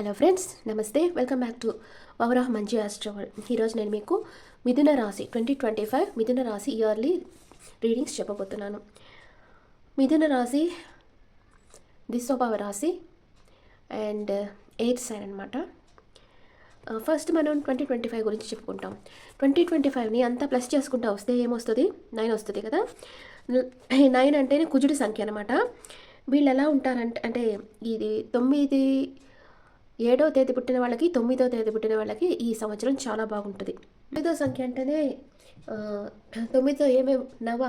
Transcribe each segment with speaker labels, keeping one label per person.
Speaker 1: Hello friends నమస్తే. Welcome back to వవరాహ్ మంచి ఆస్ట్రోవల్ ఈరోజు నేను మీకు మిథున రాశి ట్వంటీ ట్వంటీ ఫైవ్ మిథున రాశి ఇయర్లీ రీడింగ్స్ చెప్పబోతున్నాను. మిథున రాశి దిశోభావ రాశి అండ్ ఎయిత్ సైన్ అనమాట ఫస్ట్ మనం ట్వంటీ ట్వంటీ ఫైవ్ గురించి చెప్పుకుంటాం. ట్వంటీ ట్వంటీ ఫైవ్ని అంతా ప్లస్ చేసుకుంటా వస్తే ఏమొస్తుంది? నైన్ వస్తుంది కదా? నైన్ అంటేనే కుజుడి సంఖ్య అనమాట వీళ్ళు ఎలా ఉంటారంటే అంటే ఇది తొమ్మిది ఏడో తేదీ పుట్టిన వాళ్ళకి తొమ్మిదో తేదీ పుట్టిన వాళ్ళకి ఈ సంవత్సరం చాలా బాగుంటుంది. తొమ్మిదో సంఖ్య అంటేనే తొమ్మిదో తొమ్మిదితో ఏమేమి నవ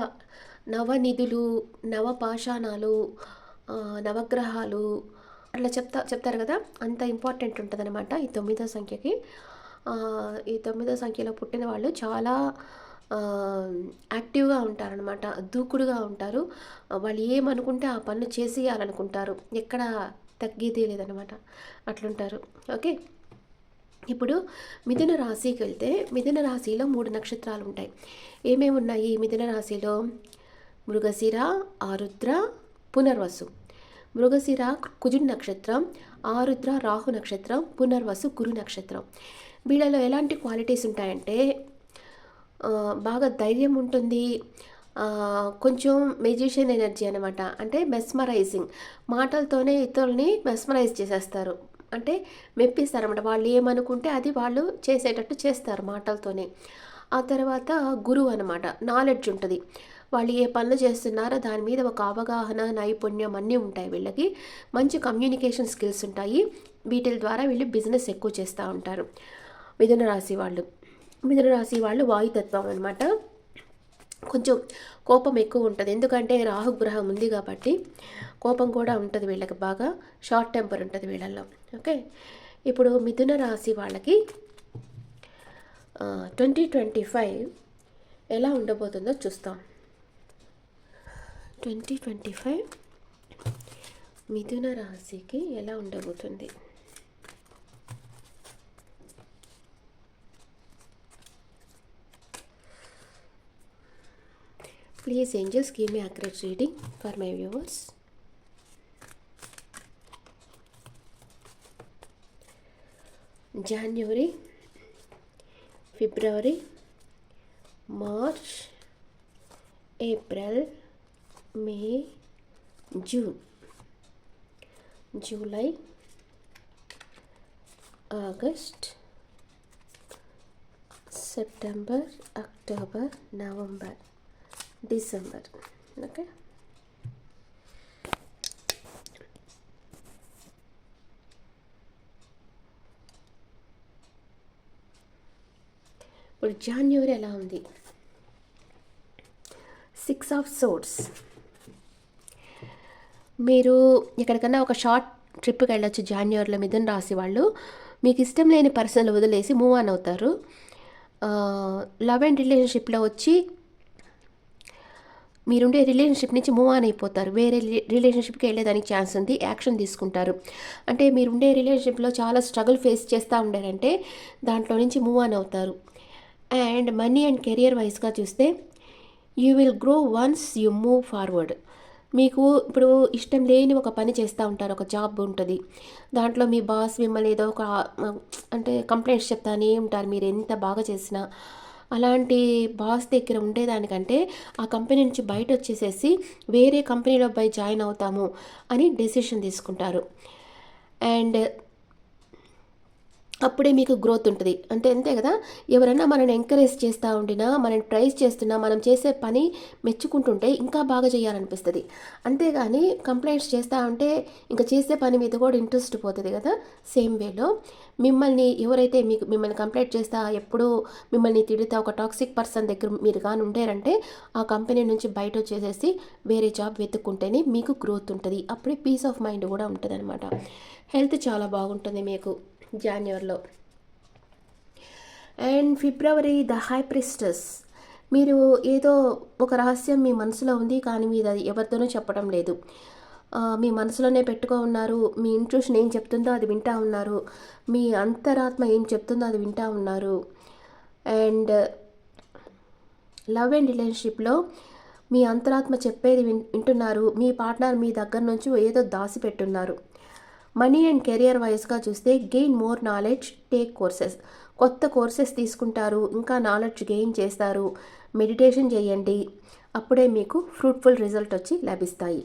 Speaker 1: నవనిధులు నవ పాషాణాలు నవగ్రహాలు అట్లా చెప్తా చెప్తారు కదా అంత ఇంపార్టెంట్ ఉంటుంది అనమాట ఈ తొమ్మిదో సంఖ్యకి. ఈ తొమ్మిదో సంఖ్యలో పుట్టిన వాళ్ళు చాలా యాక్టివ్గా ఉంటారనమాట దూకుడుగా ఉంటారు. వాళ్ళు ఏమనుకుంటే ఆ పనులు చేసేయాలనుకుంటారు. ఎక్కడ తగ్గేదే లేదనమాట అట్లుంటారు. ఓకే? ఇప్పుడు మిథున రాశికి వెళ్తే మిథున రాశిలో మూడు నక్షత్రాలు ఉంటాయి ఏమేమి ఉన్నాయి మిథున రాశిలో? మృగశిర ఆరుద్ర పునర్వసు. మృగశిర కుజుడి నక్షత్రం ఆరుద్ర రాహు నక్షత్రం పునర్వసు గురు నక్షత్రం. వీళ్ళలో ఎలాంటి క్వాలిటీస్ ఉంటాయంటే బాగా ధైర్యం ఉంటుంది. కొంచెం మెజిషియన్ ఎనర్జీ అనమాట అంటే మెస్మరైజింగ్. మాటలతోనే ఇతరుల్ని మెస్మరైజ్ చేసేస్తారు. అంటే మెప్పిస్తారనమాట వాళ్ళు ఏమనుకుంటే అది వాళ్ళు చేసేటట్టు చేస్తారు మాటలతోనే. ఆ తర్వాత గురువు అనమాట నాలెడ్జ్ ఉంటుంది. వాళ్ళు ఏ పనులు చేస్తున్నారో దాని మీద ఒక అవగాహన నైపుణ్యం అన్నీ ఉంటాయి వీళ్ళకి. మంచి కమ్యూనికేషన్ స్కిల్స్ ఉంటాయి. వీటి ద్వారా వీళ్ళు బిజినెస్ ఎక్కువ చేస్తూ ఉంటారు. మిథున రాశి వాళ్ళు. మిథున రాశి వాళ్ళు వాయుతత్వం అనమాట కొంచెం కోపం ఎక్కువ ఉంటుంది. ఎందుకంటే రాహుగ్రహం ఉంది కాబట్టి కోపం కూడా ఉంటుంది వీళ్ళకి బాగా. షార్ట్ టెంపర్ ఉంటుంది వీళ్ళల్లో. ఓకే? ఇప్పుడు మిథున రాశి వాళ్ళకి ట్వంటీ ట్వంటీ ఫైవ్ ఎలా ఉండబోతుందో చూస్తాం. ట్వంటీ ట్వంటీ ఫైవ్ మిథున రాశికి ఎలా ఉండబోతుంది? Please, angels, give me accurate reading for my viewers. January, February, March, April, May, June, July, August, September, October, November. December. Okay? ఇప్పుడు జాన్యువరి ఎలా ఉంది? సిక్స్ ఆఫ్ సోర్స్ మీరు ఎక్కడికన్నా ఒక షార్ట్ ట్రిప్కి వెళ్ళొచ్చు జాన్యువరిలో మిథున్ రాసి వాళ్ళు. మీకు ఇష్టం లేని పర్సన్లు వదిలేసి మూవ్ ఆన్ అవుతారు. లవ్ అండ్ రిలేషన్షిప్లో వచ్చి మీరుండే రిలేషన్షిప్ నుంచి మూవ్ ఆన్ అయిపోతారు. వేరే రిలేషన్షిప్కి వెళ్ళేదానికి ఛాన్స్ ఉంది. యాక్షన్ తీసుకుంటారు. అంటే మీరుండే రిలేషన్షిప్లో చాలా స్ట్రగుల్ ఫేస్ చేస్తూ ఉండారంటే దాంట్లో నుంచి మూవ్ ఆన్ అవుతారు. అండ్ మనీ అండ్ కెరియర్ వైజ్గా చూస్తే you will grow once you move forward. మీకు ఇప్పుడు ఇష్టం లేని ఒక పని చేస్తూ ఉంటారు. ఒక జాబ్ ఉంటుంది. దాంట్లో మీ బాస్ మిమ్మల్ని ఏదో ఒక అంటే కంప్లైంట్స్ చెప్తానే ఉంటారు. మీరు ఎంత బాగా చేసినా అలాంటి బాస్ దగ్గర ఉండేదానికంటే ఆ కంపెనీ నుంచి బయట వచ్చేసేసి వేరే కంపెనీలో పోయి జాయిన్ అవుతాము అని డెసిషన్ తీసుకుంటారు. అండ్ అప్పుడే మీకు గ్రోత్ ఉంటుంది. అంటే అంతే కదా? ఎవరైనా మనల్ని ఎంకరేజ్ చేస్తూ ఉండినా మనం ప్రైజ్ చేస్తున్నా మనం చేసే పని మెచ్చుకుంటుంటే ఇంకా బాగా చేయాలనిపిస్తుంది. అంతేగాని కంప్లైంట్స్ చేస్తూ ఉంటే ఇంకా చేసే పని మీద కూడా ఇంట్రెస్ట్ పోతుంది కదా? సేమ్ వేలో మిమ్మల్ని ఎవరైతే మీకు మిమ్మల్ని కంప్లైంట్ చేస్తా ఎప్పుడూ మిమ్మల్ని తిడితే ఒక టాక్సిక్ పర్సన్ దగ్గర మీరు కానీ ఉండారంటే ఆ కంపెనీ నుంచి బయట వచ్చేసేసి వేరే జాబ్ వెతుక్కుంటేనే మీకు గ్రోత్ ఉంటుంది. అప్పుడే పీస్ ఆఫ్ మైండ్ కూడా ఉంటుంది అనమాట హెల్త్ చాలా బాగుంటుంది మీకు. జాన్యువరిలో and February the high priestess మీరు ఏదో ఒక రహస్యం మీ మనసులో ఉంది కానీ మీరు అది ఎవరితోనూ చెప్పడం లేదు. మీ మనసులోనే పెట్టుకో ఉన్నారు మీ ఇంట్యూషన్ ఏం చెప్తుందో అది వింటా ఉన్నారు మీ అంతరాత్మ ఏం చెప్తుందో అది వింటా ఉన్నారు. అండ్ లవ్ అండ్ రిలేషన్షిప్లో మీ అంతరాత్మ చెప్పేది వింటున్నారు మీ పార్ట్నర్ మీ దగ్గర నుంచి ఏదో దాసి పెట్టున్నారు మనీ అండ్ కెరియర్ వైజ్గా చూస్తే gain more knowledge take courses. కొత్త కోర్సెస్ తీసుకుంటారు ఇంకా నాలెడ్జ్ గెయిన్ చేస్తారు. మెడిటేషన్ చేయండి. అప్పుడే మీకు ఫ్రూట్ఫుల్ రిజల్ట్ వచ్చి లభిస్తాయి.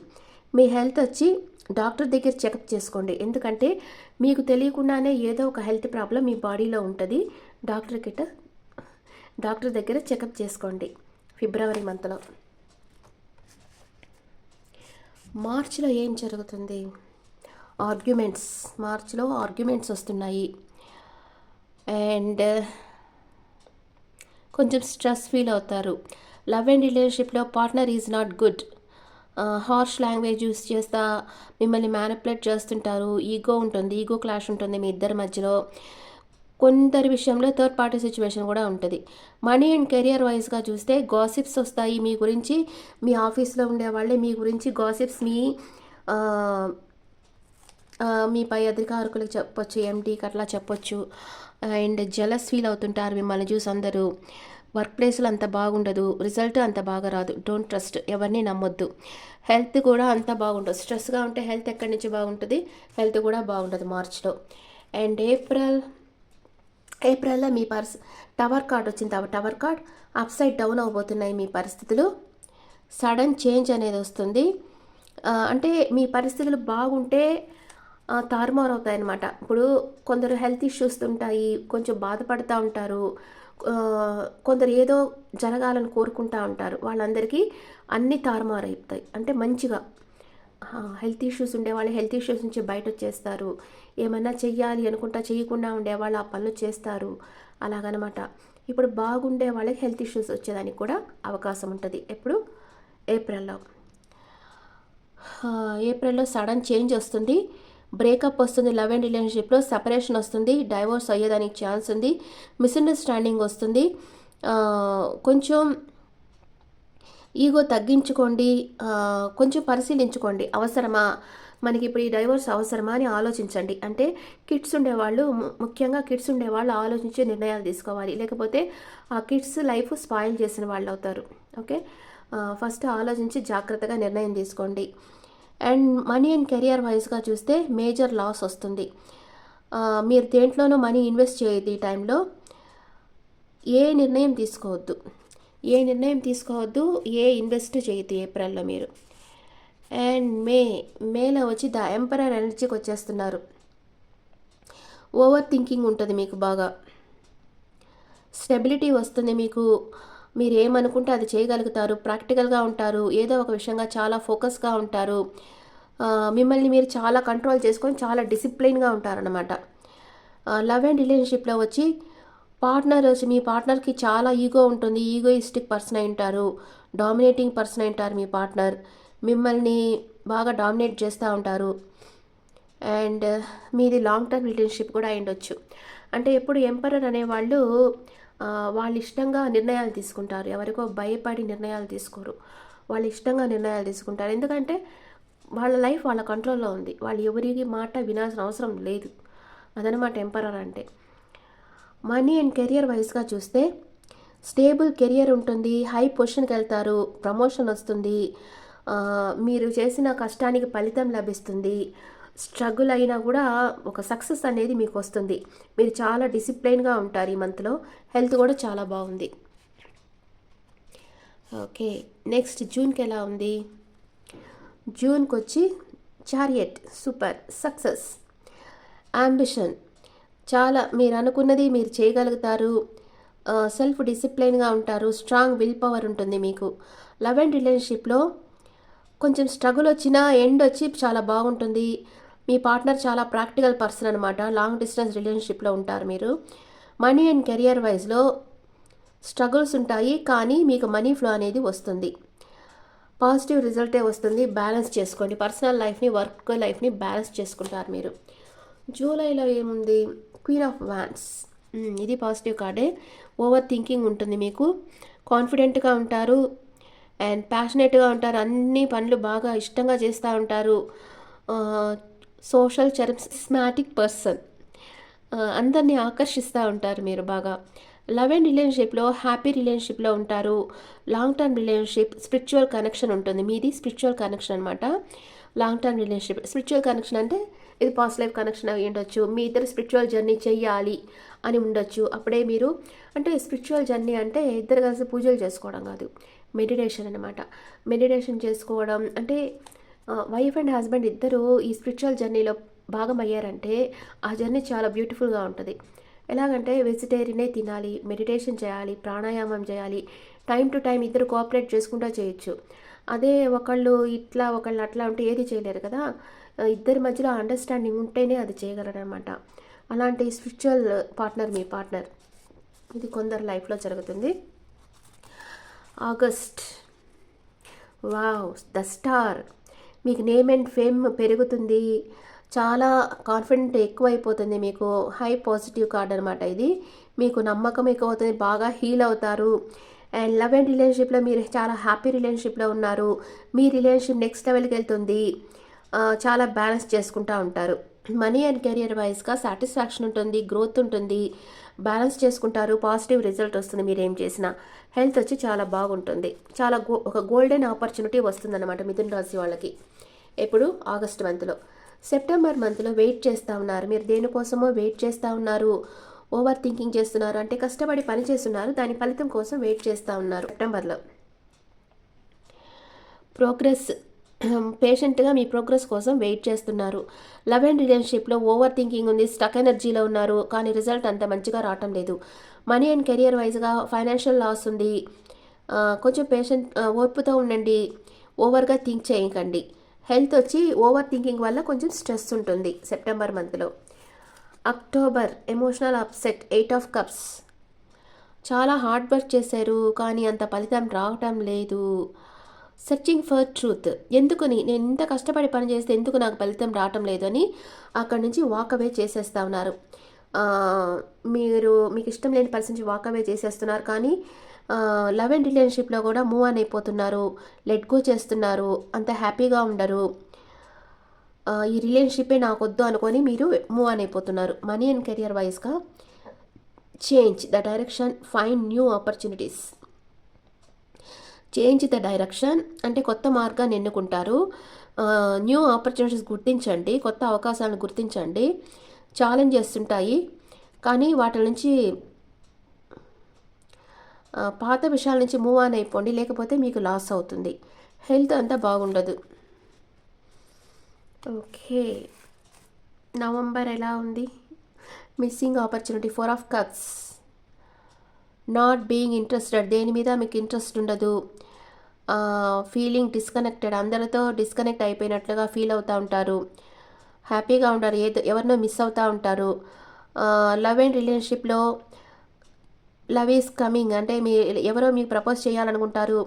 Speaker 1: మీ హెల్త్ వచ్చి డాక్టర్ దగ్గర చెకప్ చేసుకోండి. ఎందుకంటే మీకు తెలియకుండానే ఏదో ఒక హెల్త్ ప్రాబ్లం మీ బాడీలో ఉంటుంది. డాక్టర్ గిట్ట డాక్టర్ దగ్గర చెకప్ చేసుకోండి. ఫిబ్రవరి మంత్లో. మార్చిలో ఏం జరుగుతుంది? ఆర్గ్యుమెంట్స్ మార్చిలో ఆర్గ్యుమెంట్స్ వస్తున్నాయి. అండ్ కొంచెం స్ట్రెస్ ఫీల్ అవుతారు. లవ్ అండ్ రిలేషన్షిప్లో partner is not good. Harsh language use చేస్తా మిమ్మల్ని మ్యానిపులేట్ చేస్తుంటారు. ఈగో ఉంటుంది ఈగో క్లాష్ ఉంటుంది మీ ఇద్దరి మధ్యలో. కొందరి విషయంలో థర్డ్ పార్టీ సిచ్యువేషన్ కూడా ఉంటుంది. మనీ అండ్ కెరియర్ వైజ్గా చూస్తే గాసిప్స్ వస్తాయి మీ గురించి. మీ ఆఫీస్లో ఉండే వాళ్ళే మీ గురించి గాసిప్స్ మీ మీ పై అధికారులకు చెప్పొచ్చు ఎంటీకి అట్లా చెప్పొచ్చు. అండ్ జలస్ ఫీల్ అవుతుంటారు మిమ్మల్ని చూసి అందరూ. వర్క్ ప్లేస్లో అంత బాగుండదు రిజల్ట్ అంత బాగా రాదు. డోంట్ ట్రస్ట్ ఎవరిని నమ్మొద్దు. హెల్త్ కూడా అంత బాగుండదు. స్ట్రెస్గా ఉంటే హెల్త్ ఎక్కడి నుంచి బాగుంటుంది? హెల్త్ కూడా బాగుండదు మార్చ్లో అండ్ ఏప్రిల్ ఏప్రిల్లో మీ పర్స్ టవర్ కార్డ్ వచ్చింది tower card upside down అవబోతున్నాయి మీ పరిస్థితులు. సడన్ చేంజ్ అనేది వస్తుంది. అంటే మీ పరిస్థితులు బాగుంటే తారుమారు అవుతాయి అనమాట ఇప్పుడు కొందరు హెల్త్ ఇష్యూస్ ఉంటాయి కొంచెం బాధపడుతూ ఉంటారు కొందరు ఏదో జరగాలని కోరుకుంటూ ఉంటారు. వాళ్ళందరికీ అన్నీ తారుమారు అవుతాయి అంటే మంచిగా. హెల్త్ ఇష్యూస్ ఉండేవాళ్ళు హెల్త్ ఇష్యూస్ నుంచి బయట వచ్చేస్తారు ఏమన్నా చెయ్యాలి అనుకుంటా చేయకుండా ఉండేవాళ్ళు ఆ పనులు చేస్తారు. అలాగనమాట. ఇప్పుడు బాగుండే వాళ్ళకి హెల్త్ ఇష్యూస్ వచ్చేదానికి కూడా అవకాశం ఉంటుంది. ఎప్పుడు? ఏప్రిల్లో. ఏప్రిల్లో సడన్ చేంజ్ వస్తుంది. బ్రేకప్ వస్తుంది లవ్ అండ్ రిలేషన్షిప్లో సపరేషన్ వస్తుంది డైవోర్స్ అయ్యేదానికి ఛాన్స్ ఉంది మిస్అండర్స్టాండింగ్ వస్తుంది. కొంచెం ఈగో తగ్గించుకోండి కొంచెం పరిశీలించుకోండి అవసరమా? మనకి ఇప్పుడు ఈ డైవోర్స్ అవసరమా అని ఆలోచించండి. అంటే కిడ్స్ ఉండేవాళ్ళు ము- ముఖ్యంగా కిడ్స్ ఉండేవాళ్ళు ఆలోచించే నిర్ణయాలు తీసుకోవాలి. లేకపోతే ఆ కిడ్స్ లైఫ్ స్పాయిల్ చేసిన వాళ్ళు అవుతారు ఓకే ఫస్ట్ ఆలోచించి జాగ్రత్తగా నిర్ణయం తీసుకోండి. అండ్ మనీ అండ్ కెరియర్ వైజ్గా చూస్తే మేజర్ లాస్ వస్తుంది. మీరు దేంట్లోనూ మనీ ఇన్వెస్ట్ చేయొద్దు ఈ టైంలో. ఏ నిర్ణయం తీసుకోవద్దు. ఏ నిర్ణయం తీసుకోవద్దు ఏ ఇన్వెస్ట్ చేయొద్దు ఏప్రిల్లో మీరు. అండ్ మే మేలో వచ్చి ద ఎంపరర్ ఎనర్జీకి వచ్చేస్తున్నారు. ఓవర్ థింకింగ్ ఉంటుంది మీకు బాగా. స్టెబిలిటీ వస్తుంది మీకు. మీరు ఏమనుకుంటే అది చేయగలుగుతారు ప్రాక్టికల్గా ఉంటారు ఏదో ఒక విషయంగా చాలా ఫోకస్గా ఉంటారు. మిమ్మల్ని మీరు చాలా కంట్రోల్ చేసుకొని చాలా డిసిప్లైన్గా ఉంటారనమాట లవ్ అండ్ రిలేషన్షిప్లో వచ్చి పార్ట్నర్ వచ్చి మీ పార్ట్నర్కి చాలా ఈగో ఉంటుంది. ఈగోయిస్టిక్ పర్సన్ అయి ఉంటారు. డామినేటింగ్ పర్సన్ అయి ఉంటారు మీ పార్ట్నర్. మిమ్మల్ని బాగా డామినేట్ చేస్తూ ఉంటారు. అండ్ మీది లాంగ్ టర్మ్ రిలేషన్షిప్ కూడా అయి ఉండొచ్చు. అంటే ఎప్పుడు ఎంపరర్ అనేవాళ్ళు వాళ్ళ ఇష్టంగా నిర్ణయాలు తీసుకుంటారు. ఎవరికో భయపడి నిర్ణయాలు తీసుకోరు. వాళ్ళ ఇష్టంగా నిర్ణయాలు తీసుకుంటారు. ఎందుకంటే వాళ్ళ లైఫ్ వాళ్ళ కంట్రోల్లో ఉంది. వాళ్ళు ఎవరికి మాట వినాల్సిన అవసరం లేదు. అదనమాట ఎంపరర్ అంటే. మనీ అండ్ కెరియర్ వైజ్గా చూస్తే స్టేబుల్ కెరియర్ ఉంటుంది. హై పొజిషన్కి వెళ్తారు. ప్రమోషన్ వస్తుంది. మీరు చేసిన కష్టానికి ఫలితం లభిస్తుంది. స్ట్రగుల్ అయినా కూడా ఒక సక్సెస్ అనేది మీకు వస్తుంది. మీరు చాలా డిసిప్లైన్గా ఉంటారు ఈ మంత్లో హెల్త్ కూడా చాలా బాగుంది. ఓకే నెక్స్ట్ జూన్కి ఎలా ఉంది? జూన్కి వచ్చి చారియట్ సూపర్ సక్సెస్ అంబిషన్. చాలా మీరు అనుకున్నది మీరు చేయగలుగుతారు. సెల్ఫ్ డిసిప్లైన్గా ఉంటారు. స్ట్రాంగ్ విల్ పవర్ ఉంటుంది మీకు. లవ్ అండ్ రిలేషన్షిప్లో కొంచెం స్ట్రగుల్ వచ్చినా ఎండ్ వచ్చి చాలా బాగుంటుంది. మీ పార్ట్నర్ చాలా ప్రాక్టికల్ పర్సన్ అనమాట లాంగ్ డిస్టెన్స్ రిలేషన్షిప్లో ఉంటారు మీరు. మనీ అండ్ కెరియర్ వైజ్లో స్ట్రగుల్స్ ఉంటాయి కానీ మీకు మనీ ఫ్లో అనేది వస్తుంది. పాజిటివ్ రిజల్టే వస్తుంది బ్యాలెన్స్ చేసుకోండి. పర్సనల్ లైఫ్ని వర్క్ లైఫ్ని బ్యాలెన్స్ చేసుకుంటారు మీరు. జూలైలో ఏముంది? క్వీన్ ఆఫ్ వ్యాన్స్ ఇది పాజిటివ్ కార్డే. ఓవర్ థింకింగ్ ఉంటుంది మీకు. కాన్ఫిడెంట్గా ఉంటారు. అండ్ ప్యాషనెట్గా ఉంటారు. అన్ని పనులు బాగా ఇష్టంగా చేస్తూ ఉంటారు. Social charismatic person. అందరినీ ఆకర్షిస్తూ ఉంటారు మీరు బాగా. లవ్ అండ్ రిలేషన్షిప్లో హ్యాపీ రిలేషన్షిప్లో ఉంటారు. Long term relationship spiritual connection ఉంటుంది. మీది స్పిరిచువల్ కనెక్షన్ అనమాట long term relationship spiritual connection అంటే ఇది పాస్ట్ లైఫ్ కనెక్షన్ అయి ఉండొచ్చు. మీ ఇద్దరు స్పిరిచువల్ జర్నీ చెయ్యాలి అని ఉండొచ్చు. అప్పుడే మీరు అంటే స్పిరిచువల్ జర్నీ అంటే ఇద్దరు కలిసి పూజలు చేసుకోవడం కాదు. మెడిటేషన్ అనమాట మెడిటేషన్ చేసుకోవడం అంటే వైఫ్ అండ్ హస్బెండ్ ఇద్దరు ఈ స్పిరిచువల్ జర్నీలో భాగం అయ్యారంటే ఆ జర్నీ చాలా బ్యూటిఫుల్గా ఉంటుంది. ఎలాగంటే వెజిటేరియనే తినాలి మెడిటేషన్ చేయాలి ప్రాణాయామం చేయాలి టైం టు టైం ఇద్దరు కోఆపరేట్ చేసుకుంటూ చేయొచ్చు. అదే ఒకళ్ళు ఇట్లా ఒకళ్ళు అట్లా ఉంటే ఏది చేయలేరు కదా? ఇద్దరి మధ్యలో అండర్స్టాండింగ్ ఉంటేనే అది చేయగలరనమాట అలాంటి స్పిరిచువల్ పార్ట్నర్ మీ పార్ట్నర్ ఇది కొందరు లైఫ్లో జరుగుతుంది. ఆగస్ట్. Wow the star. మీకు నేమ్ అండ్ ఫేమ్ పెరుగుతుంది. చాలా కాన్ఫిడెంట్ ఎక్కువైపోతుంది మీకు. హై పాజిటివ్ కార్డ్ అనమాట ఇది. మీకు నమ్మకం ఎక్కువ అవుతుంది బాగా హీల్ అవుతారు. అండ్ లవ్ అండ్ రిలేషన్షిప్లో మీరు చాలా హ్యాపీ రిలేషన్షిప్లో ఉన్నారు. మీ రిలేషన్షిప్ నెక్స్ట్ లెవెల్కి వెళ్తుంది. చాలా బ్యాలెన్స్ చేసుకుంటూ ఉంటారు. మనీ అండ్ కెరియర్ వైజ్గా సాటిస్ఫాక్షన్ ఉంటుంది గ్రోత్ ఉంటుంది బ్యాలెన్స్ చేసుకుంటారు పాజిటివ్ రిజల్ట్ వస్తుంది మీరు ఏం చేసినా. హెల్త్ వచ్చి చాలా బాగుంటుంది. చాలా గో ఒక గోల్డెన్ ఆపర్చునిటీ వస్తుందన్నమాట మిథున్ రాశి వాళ్ళకి. ఎప్పుడు ఆగస్ట్ మంత్లో సెప్టెంబర్ మంత్లో వెయిట్ చేస్తూ ఉన్నారు. మీరు దేనికోసమో వెయిట్ చేస్తూ ఉన్నారు. ఓవర్ థింకింగ్ చేస్తున్నారు. అంటే కష్టపడి పని చేస్తున్నారు. దాని ఫలితం కోసం వెయిట్ చేస్తూ ఉన్నారు. సెప్టెంబర్లో ప్రోగ్రెస్ పేషెంట్గా మీ ప్రోగ్రెస్ కోసం వెయిట్ చేస్తున్నారు. లవ్ అండ్ రిలేషన్షిప్లో ఓవర్ థింకింగ్ ఉంది స్టక్ ఎనర్జీలో ఉన్నారు కానీ రిజల్ట్ అంత మంచిగా రావటం లేదు. మనీ అండ్ కెరియర్ వైజ్గా ఫైనాన్షియల్ లాస్ ఉంది. కొంచెం పేషెంట్ ఓర్పుతో ఉండండి ఓవర్గా థింక్ చేయకండి. హెల్త్ వచ్చి ఓవర్ థింకింగ్ వల్ల కొంచెం స్ట్రెస్ ఉంటుంది సెప్టెంబర్ మంత్లో. October emotional upset eight of cups. చాలా హార్డ్ వర్క్ చేశారు కానీ అంత ఫలితం రావటం లేదు. సెర్చింగ్ ఫర్ ట్రూత్ ఎందుకని? నేను ఇంత కష్టపడి పని చేస్తే ఎందుకు నాకు ఫలితం రావటం లేదు అని అక్కడి నుంచి వాకవే చేసేస్తా ఉన్నారు. మీరు మీకు ఇష్టం లేని పర్సన్ నుంచి వాకవే చేసేస్తున్నారు కానీ లవ్ అండ్ రిలేషన్షిప్లో కూడా మూవ్ ఆన్ అయిపోతున్నారు. లెట్ గో చేస్తున్నారు. అంత హ్యాపీగా ఉండరు. ఈ రిలేషన్షిప్పే నాకు వద్దు అనుకొని మీరు మూవ్ ఆన్ అయిపోతున్నారు. మనీ అండ్ కెరియర్ వైజ్గా change the direction find new opportunities change the direction అంటే కొత్త మార్గాన్ని ఎన్నుకుంటారు. న్యూ ఆపర్చునిటీస్ గుర్తించండి కొత్త అవకాశాలను గుర్తించండి. ఛాలెంజెస్ ఉంటాయి. కానీ వాటి నుంచి పాత విషయాల నుంచి మూవ్ ఆన్ అయిపోండి లేకపోతే మీకు లాస్ అవుతుంది. హెల్త్ అంతా బాగుండదు. ఓకే. నవంబర్ ఎలా ఉంది? Missing opportunity. Four of cups. Not being interested. దేని మీద మీకు ఇంట్రెస్ట్ ఉండదు? ఫీలింగ్ డిస్కనెక్టెడ్ అందరితో డిస్కనెక్ట్ అయిపోయినట్లుగా ఫీల్ అవుతూ ఉంటారు. హ్యాపీగా ఉంటారు. ఏదో ఎవరినో మిస్ అవుతూ ఉంటారు. లవ్ అండ్ రిలేషన్షిప్లో లవ్ ఈజ్ కమింగ్ అంటే మీ ఎవరో మీకు ప్రపోజ్ చేయాలనుకుంటారు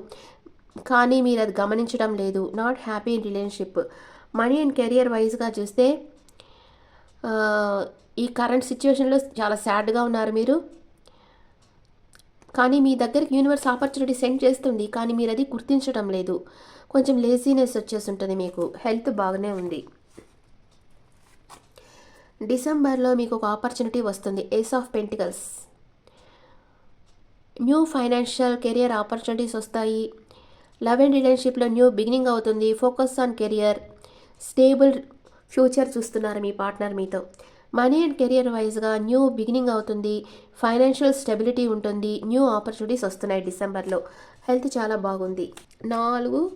Speaker 1: కానీ మీరు అది గమనించడం లేదు. Not happy in relationship money and career వైజ్గా చూస్తే ఈ కరెంట్ సిచ్యువేషన్లో చాలా సాడ్గా ఉన్నారు మీరు. కానీ మీ దగ్గరికి యూనివర్స్ ఆపర్చునిటీ సెండ్ చేస్తుంది కానీ మీరు అది గుర్తించడం లేదు. కొంచెం లేజీనెస్ వచ్చేస్తుంటుంది మీకు. హెల్త్ బాగానే ఉంది. డిసెంబర్లో మీకు ఒక ఆపర్చునిటీ వస్తుంది. Ace of pentacles new financial career opportunities వస్తాయి. లవ్ అండ్ రిలేషన్షిప్లో న్యూ బిగినింగ్ అవుతుంది. Focus on career stable future చూస్తున్నారు మీ పార్ట్నర్ మీతో. మనీ అండ్ కెరియర్ వైజ్గా న్యూ బిగినింగ్ అవుతుంది. ఫైనాన్షియల్ స్టెబిలిటీ ఉంటుంది. న్యూ ఆపర్చునిటీస్ వస్తున్నాయి డిసెంబర్లో. హెల్త్ చాలా బాగుంది. నాలుగు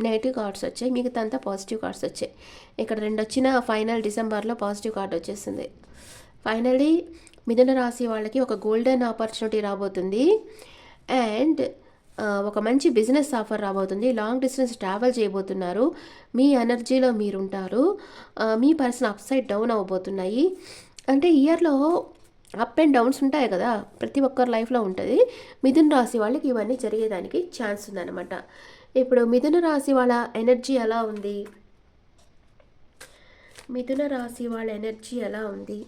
Speaker 1: నెగిటివ్ కార్డ్స్ వచ్చాయి. మిగతా అంతా పాజిటివ్ కార్డ్స్ వచ్చాయి. ఇక్కడ రెండు వచ్చిన ఫైనల్ డిసెంబర్లో పాజిటివ్ కార్డ్ వచ్చేసింది. ఫైనలీ మిథున రాశి వాళ్ళకి ఒక గోల్డెన్ ఆపర్చునిటీ రాబోతుంది. అండ్ ఒక మంచి బిజినెస్ ఆఫర్ రాబోతుంది. లాంగ్ డిస్టెన్స్ ట్రావెల్ చేయబోతున్నారు. మీ ఎనర్జీలో మీరుంటారు. మీ పర్సన్ అప్ సైడ్ డౌన్ అవ్వబోతున్నాయి. అంటే ఇయర్లో అప్ అండ్ డౌన్స్ ఉంటాయి కదా? ప్రతి ఒక్కరి లైఫ్లో ఉంటుంది. మిథున రాశి వాళ్ళకి ఇవన్నీ జరిగేదానికి ఛాన్స్ ఉందన్నమాట. ఇప్పుడు మిథున రాశి వాళ్ళ ఎనర్జీ ఎలా ఉంది? మిథున రాశి వాళ్ళ ఎనర్జీ ఎలా ఉంది?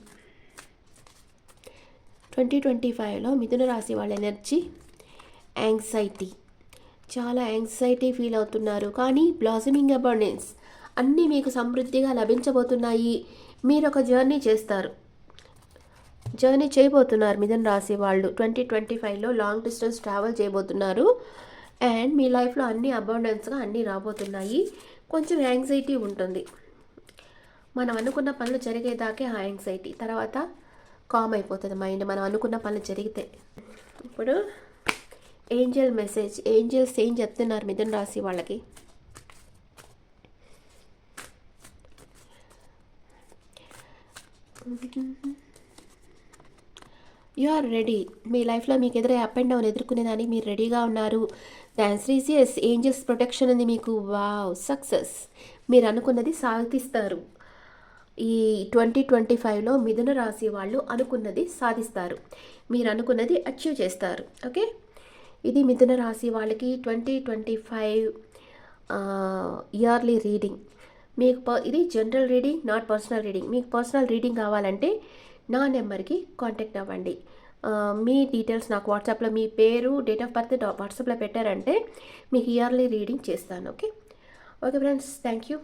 Speaker 1: ట్వంటీ ట్వంటీ ఫైవ్లో మిథున రాశి వాళ్ళ ఎనర్జీ యాంగ్జైటీ. చాలా యాంగ్జైటీ ఫీల్ అవుతున్నారు. కానీ బ్లాసమింగ్ అబండెన్స్ అన్నీ మీకు సమృద్ధిగా లభించబోతున్నాయి. మీరు ఒక జర్నీ చేస్తారు. జర్నీ చేయబోతున్నారు మిథున రాశి వాళ్ళు. ట్వంటీ ట్వంటీ ఫైవ్లో లాంగ్ డిస్టెన్స్ ట్రావెల్ చేయబోతున్నారు. అండ్ మీ లైఫ్లో అన్ని అబౌండెన్స్గా అన్నీ రాబోతున్నాయి. కొంచెం యాంగ్జైటీ ఉంటుంది. మనం అనుకున్న పనులు జరిగేదాకే ఆ యాంగ్జైటీ. తర్వాత కామ్ అయిపోతుంది మైండ్. మనం అనుకున్న పనులు జరిగితే. ఇప్పుడు ఏంజల్ మెసేజ్ ఏంజల్స్ ఏం చెప్తున్నారు మిథున రాశి వాళ్ళకి? యు ఆర్ రెడీ మీ లైఫ్లో మీకు ఎదురే అప్ అండ్ డౌన్ ఎదుర్కొనేదానికి మీరు రెడీగా ఉన్నారు. The answer is yes angels protection ఉంది మీకు. వావ్ సక్సెస్ మీరు అనుకున్నది సాధిస్తారు. ఈ ట్వంటీ ట్వంటీ ఫైవ్లో మిథున రాశి వాళ్ళు అనుకున్నది సాధిస్తారు. మీరు అనుకున్నది అచీవ్ చేస్తారు. ఓకే ఇది మిథున రాశి వాళ్ళకి twenty twenty five yearly reading మీకు ప- ఇది general reading not personal reading మీకు పర్సనల్ రీడింగ్ కావాలంటే నా నెంబర్కి కాంటాక్ట్ అవ్వండి. మీ డీటెయిల్స్ నాకు వాట్సాప్లో మీ పేరు డేట్ ఆఫ్ బర్త్ వాట్సాప్లో పెట్టారంటే మీకు ఇయర్లీ రీడింగ్ చేస్తాను okay okay friends thank you